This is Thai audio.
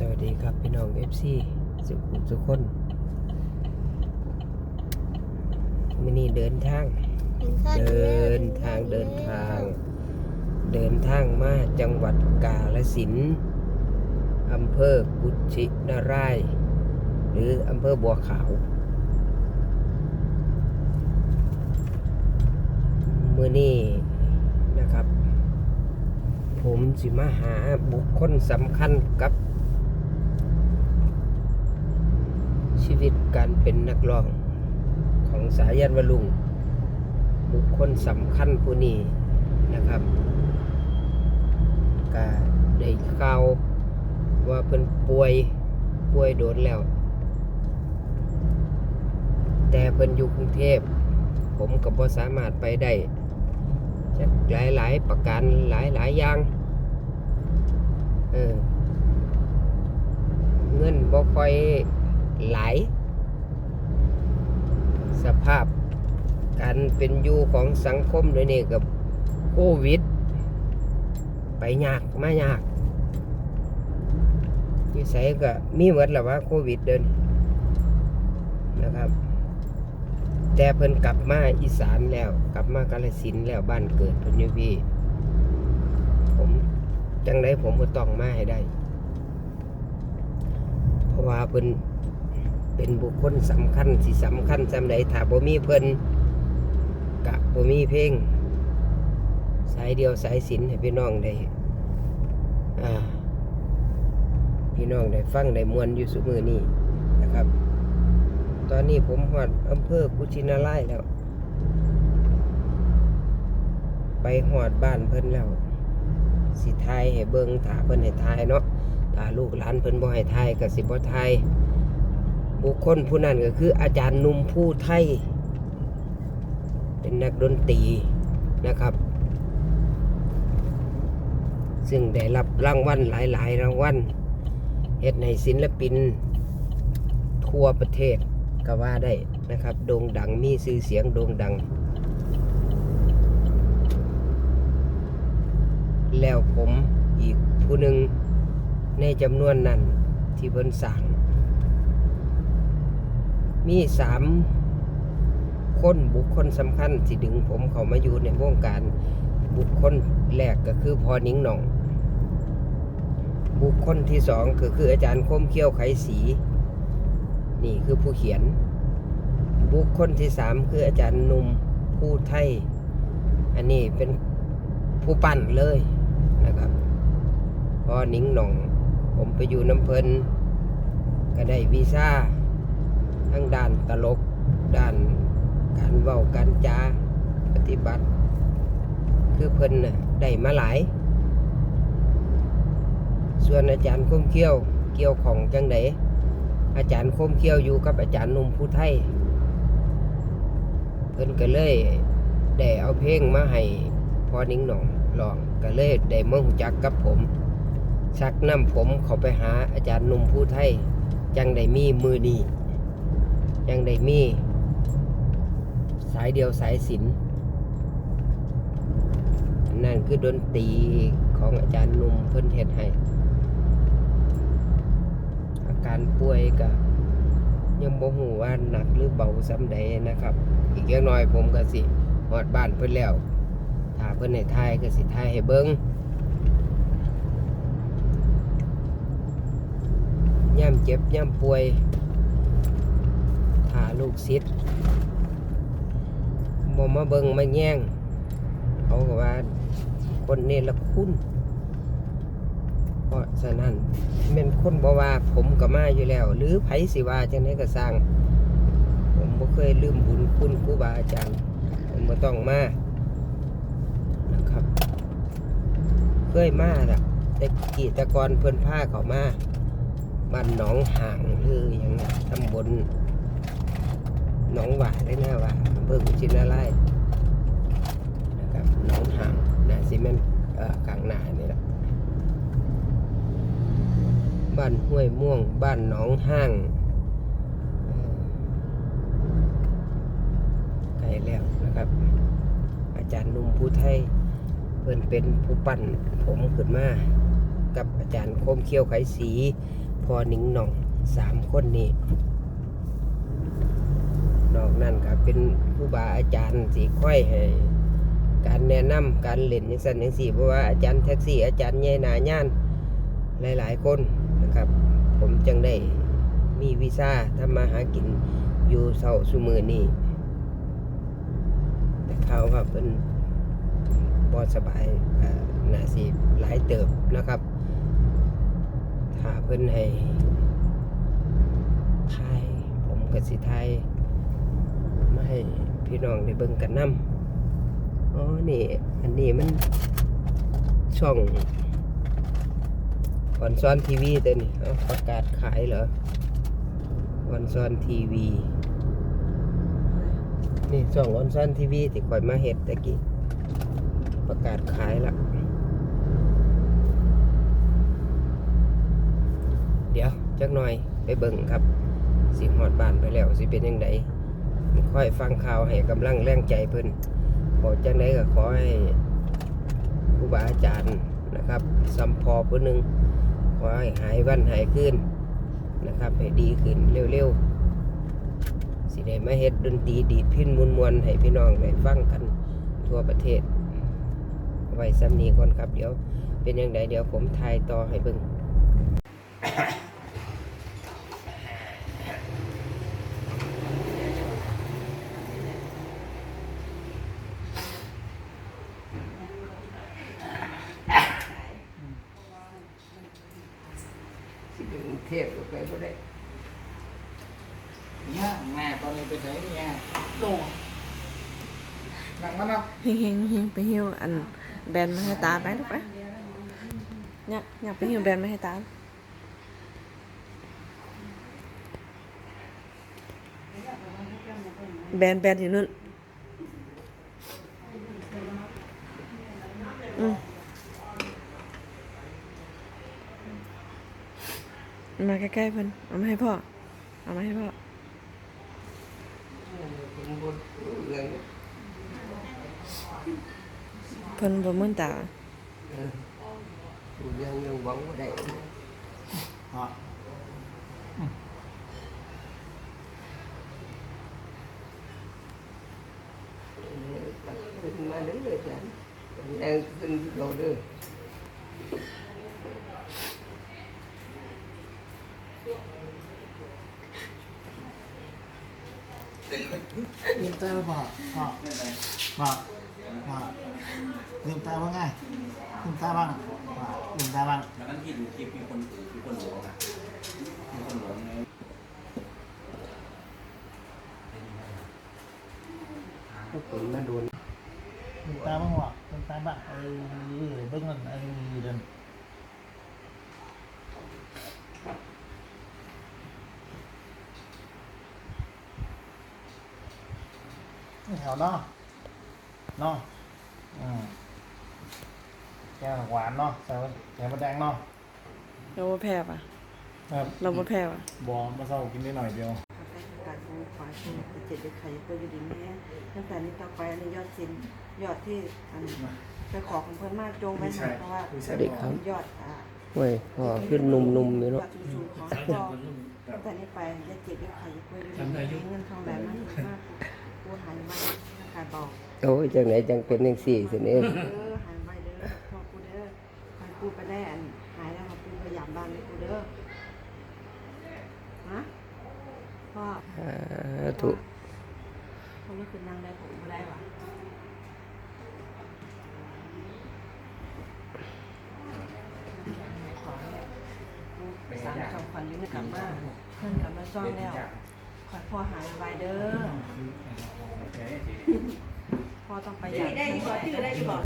สวัสดีครับ พี่น้องเอฟซีสุขุมทุกคนมินี่เดินทาง เดินทางเดินทาง เดินทางมาจังหวัดกาฬสินธุ์อำเภอกุชินารายหรืออำเภอบัวขาวมือนี้นะครับ ผมสิมาหาบุคคลสำคัญกับ ชีวิตการเป็นนักร้องของสายันวลุง บุคคลสำคัญผู้นี้นะครับก็ได้ข่าวว่าเพิ่นป่วยป่วยโดนแล้ว แต่เพิ่นอยู่กรุงเทพ ผมก็บ่สามารถไปได้จากหลายหลายๆประการหลายหลาย ๆ อย่างเออเงินบ่ค่อย หลาย สภาพการเป็นอยู่ของสังคมด้วยนี่กับโควิด ไปยากมายากที่ใส่ก็มีหมดแหละว่าโควิดเดินนะครับ แต่เพิ่นกลับมาอีสานแล้ว กลับมากาฬสินแล้วบ้านเกิดเพิ่นอยู่พี่ผมจังไดผมก็ต้องมาให้ได้ เพราะว่าเพิ่น เป็นบุคคลสำคัญสิสำคัญจำไดถ้าบ่มีเพิ่นกะบ่มีเพลงสายเดียวสายสินให้พี่น้องได้พี่น้องได้ฟังได้มวนอยู่สุมือนี้นะครับ ตอนนี้ผมหอดอำเภอกุชินาไลแล้ว ไปหอดบ้านเพิ่นแล้ว สิทายให้เบิงถ้าเพิ่นให้ทายเนาะถ้าลูกหลานเพิ่นบ่ให้ทายก็สิบ่ทาย บุคคลผู้นั้นก็คืออาจารย์นุ่มผู้ไทย เป็นนักดนตรีนะครับ ซึ่งได้รับรางวัลหลายๆ รางวัลเฮ็ดให้ศิลปิน ทั่วประเทศก็ว่าได้นะครับ โด่งดังมีชื่อเสียงโด่งดัง แล้วผมอีกผู้หนึ่งในจำนวนนั้นที่เพิ่นสั่ง มีสามคนบุคคลสำคัญที่ดึงผมเขามาอยู่ในวงการบุคคลแรกก็คือพอนิ้งหน่อง บุคคลที่สองก็คืออาจารย์คมเขี้ยวไขสี นี่คือผู้เขียน บุคคลที่สามคืออาจารย์นุ่มผู้ไทย อันนี้เป็นผู้ปั้นเลยนะครับ พอนิ้งหน่อง ผมไปอยู่น้ำเพลินก็ได้วีซ่า ทั้งด้านตลก ด้านการเว้าการจาปฏิบัติ คือเพิ่นน่ะได้มาหลาย ส่วนอาจารย์คมเขี้ยวเกี่ยวของจังไดอาจารย์คมเขี้ยวอยู่กับอาจารย์หนุ่มผู้ไทย เพิ่นก็เลยได้เอาเพลงมาให้พอนิ้งหน่องลองก็เลยได้มาหูจักกับผมชักนำผมเขาไปหาอาจารย์หนุ่มผู้ไทย จังได้มีมือนี้ ยังได้มี สายเดียวสายศิลป์นั่นคือดนตรีของอาจารย์หนุ่มเพิ่นเฮ็ดให้ อาการป่วยก็ยังบ่ฮู้ว่าหนักหรือเบาซ้ำใดนะครับ อีกอย่างน้อยผมก็สิฮอดบ้านเพิ่นแล้ว ถ้าเพิ่นให้ทายก็สิทายให้เบิ่งย่ำเจ็บย่ำป่วย ลูกศิษย์บ่มาเบิ่งมาแย่งเขาก็ว่าคนนี่ละคุณเพราะฉะนั้นแม่นคนบ่ว่าผมก็มาอยู่แล้ว หรือไผสิว่าจังไดก็สร้าง ผมบ่เคยลืมบุญคุณครูบาอาจารย์ผมบ่ต้องมานะครับ เคยมาล่ะ แต่กีตะกอนเพิ่นพาเขามาบ้านหนองห่างหรือหยังตำบล หนองหวายเลยนะว่าอำเภอกุชินารายณ์นะครับหนองหางนะซีเมนเอ่อกลางหนานี่แหละบ้านห้วยม่วง บ้านหนองห้างเอ่อไกลแล้วนะครับ อาจารย์นุ่มผู้ไทยเพิ่นเป็นผู้ปั้นผมขึ้นมากับอาจารย์โคมเขี้ยวไขสี พอหนิงหน่องสามคนนี้ นอกนั้นก็เป็นครูบาอาจารย์สีค่อยให้การแนะนำการเล่นอย่างสันอย่างสี่เพราะว่าอาจารย์แท็กซี่อาจารย์ใหญ่นาย่านหลาย ๆ คนนะครับ ผมจังได้มีวีซ่าทำมาหากินอยู่เศร้าสุมือนี่แต่เขาว่าเป็นบอสบายอ่าน่าสิหลายเติบนะครับ ถ้าเพิ่นให้ทายผมกับสิทย ให้พี่น้องได้เบิ่งกันนํอ๋อนี่ อันนี้มันช่องออนซอนทีวีตัวนี้เอาประกาศขายเหรอออนซอนทีวีนี่ช่องออนซอนทีวีที่ข่อยมาเฮ็ดตะกี้ประกาศขายละเดี๋ยวจักหน่อยไปเบิ่งครับ สิหอดบ้านไปแล้ว สิเป็นยังไง ค่อยฟังข่าวให้กำลังแรงใจเพิ่นขอจังไดก็ขอให้ครูบาอาจารย์นะครับสัมพอผู้หนึ่งขอให้หายวันหายคืนนะครับให้ดีขึ้นเร็วๆสิได้มาเฮ็ดดนตรีดีดพินมวนมวนให้พี่น้องได้ฟังกันทั่วประเทศ ไว้ซ้ำนี้ก่อนครับ เดี๋ยวเป็นยังไงเดี๋ยวผมทายต่อให้เบิ่ง สิเป็น กรุงเทพก็ไปบ่ได้เนี่ยแม่ตอนนี้ไปไหนเนี่ยโดหนังมันนะเฮงเฮงเฮงไปหิ้วอันแบรนด์มาให้ตาไปลูกไปอยากอยากไปหิ้วแบรนด์มาให้ตาแบรนด์แบรนด์อยู่นู่น มาใกล้ๆเพิ่นเอามาให้พ่อ เอามาให้พ่อเพิ่นบ่มื่นตาเออเรื่องยังหวังบ่ได้ฮะขึ้นมาเรื่อยๆจ้ะแรงขึ้นเราเด้อ มตาหรือเปล่าพ่อพ่อพ่อลืมตาว่าไงลืมตาบ้างพ่อลืมตาบ้างแล้วนั้นที่ดูคลิปมีคนมีคนหลงอะมีคนหลงไงก็ผลมาโดนลืมตาบ้างวะลืมตาบ้างเออเบิ้งมันเออเดินนี่ แถวเนาะเนาะอืมแกงหวานเนาะใส่ใส่มะแดงเนาะเราบ่แพ้ป่ะ ครับเราบ่แพ้ป่ะบอมาเศร้ากินได้หน่อยเดียวการของขวาที่เจ็ดไข่ตัวอยู่ดีแม่ตั้งแต่นี้ต่อไปอันนี้ยอดสินยอดที่อันไปขอของเพิ่นมากจงไว้ให้เพราะว่าสวัสดีครับ ยอดอ่าเว้ยพอขึ้นนุ่มๆอยู่ยเนาะอดสูงๆของพ่อตั้งแต่นี้ไปยาเจ็บยาไข่กล้วยอยู่ดีเงินทองไหลมากมาก กูหายมาขายบอกโอ้ยจังไหนจังเป็นจังสี่สิเองเด้อหายไปเด้อพ่อกูเด้อหายกูไปได้อันหายแล้วครับกูพยายามบ้านกูเด้อฮะพ่อสาธุเขาเลือกคืนนั่งได้ผมไม่ได้หรอสามคำขวัญลิ้นกลับมาเพื่อนกลับมาซ่องแล้วขอพ่อหายไวเด้อ พ่อต้องไปอย่างได้ขอชื่อได้ดีบอก